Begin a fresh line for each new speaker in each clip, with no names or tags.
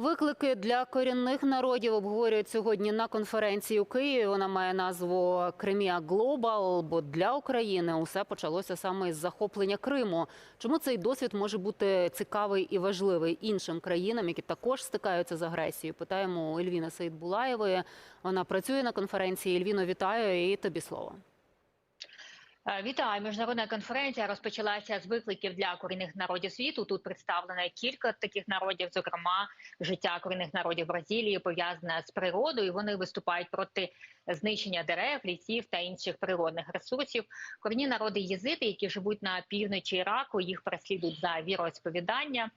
Виклики для корінних народів обговорюють сьогодні на конференції у Києві. Вона має назву Кремія Глобал. Бо для України усе почалося саме із захоплення Криму. Чому цей досвід може бути цікавий і важливий іншим країнам, які також стикаються з агресією? Питаємо у Ельвіни Саїдбулаєвої. Вона працює на конференції. Ельвіно, вітаю і тобі слово.
Е, Вітаю! Міжнародна конференція розпочалася з викликів для корінних народів світу. Тут представлено кілька таких народів, зокрема життя корінних народів Бразилії пов'язане з природою. Вони виступають проти знищення дерев, лісів та інших природних ресурсів. Корінні народи єзити, які живуть на півночі Іраку, їх переслідують за віросповідання.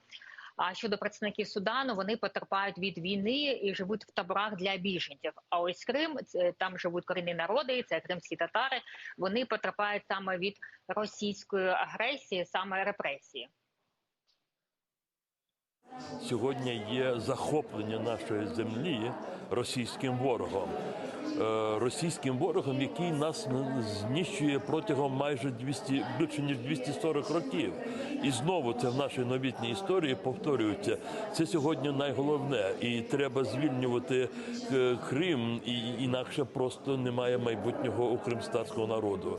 А щодо представників Судану, вони потерпають від війни і живуть в таборах для біженців. А ось Крим там живуть корінні народи, це кримські татари. Вони потерпають саме від російської агресії, саме репресії.
Сьогодні є захоплення нашої землі російським ворогом. Е, Російським ворогом, який нас знищує протягом майже 200, більше ніж 240 років. І знову це в нашій новітній історії повторюється. Це сьогодні найголовне, і треба звільнювати е, Крим, і інакше просто немає майбутнього у кримстатського народу.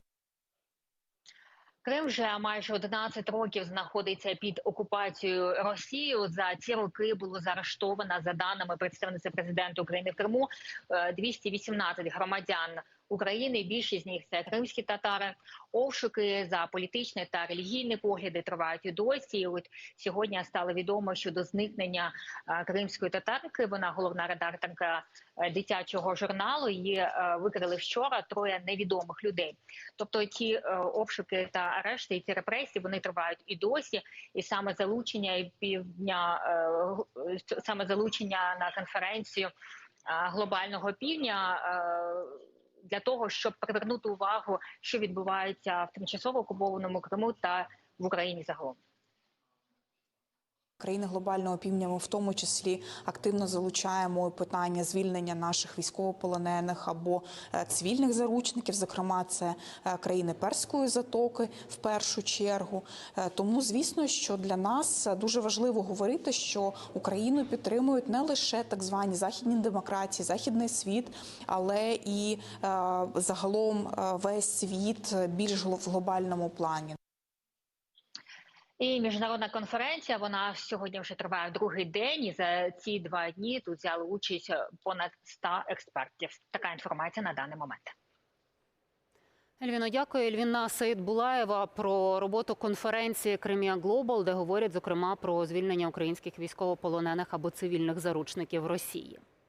Крим вже майже 11 років знаходиться під окупацією Росією. За ці роки було заарештовано за даними представниці президента України в Криму е, 218 громадян України. Більшість з них це кримські татари. Обшуки за політичні та релігійні погляди тривають і досі. І От сьогодні стало відомо щодо зникнення е, кримської татарки. Вона головна редакторка е, дитячого журналу. Її е, викрили вчора троє невідомих людей. Тобто е, обшуки та арешти, і ці репресії вони тривають і досі. І саме залучення півдня, саме залучення на конференцію глобального півдня. Для того щоб привернути увагу, що відбувається в тимчасово окупованому Криму та в Україні загалом.
Країни глобального півдня ми в тому числі активно залучаємо питання звільнення наших військовополонених або е, цивільних заручників. Зокрема, це е, країни Перської затоки в першу чергу. Е, Тому, звісно, що для нас дуже важливо говорити, що Україну підтримують не лише так звані західні демократії, західний світ, але і загалом весь світ більш в глобальному плані.
І міжнародна конференція вона сьогодні вже триває другий день. І за ці два дні тут взяли участь понад 100 експертів. Така інформація на даний момент.
Ельвіно, дякую. Ельвіна Саїдбулаєва про роботу конференції Кремія Глобал, де говорять зокрема про звільнення українських військовополонених або цивільних заручників Росії.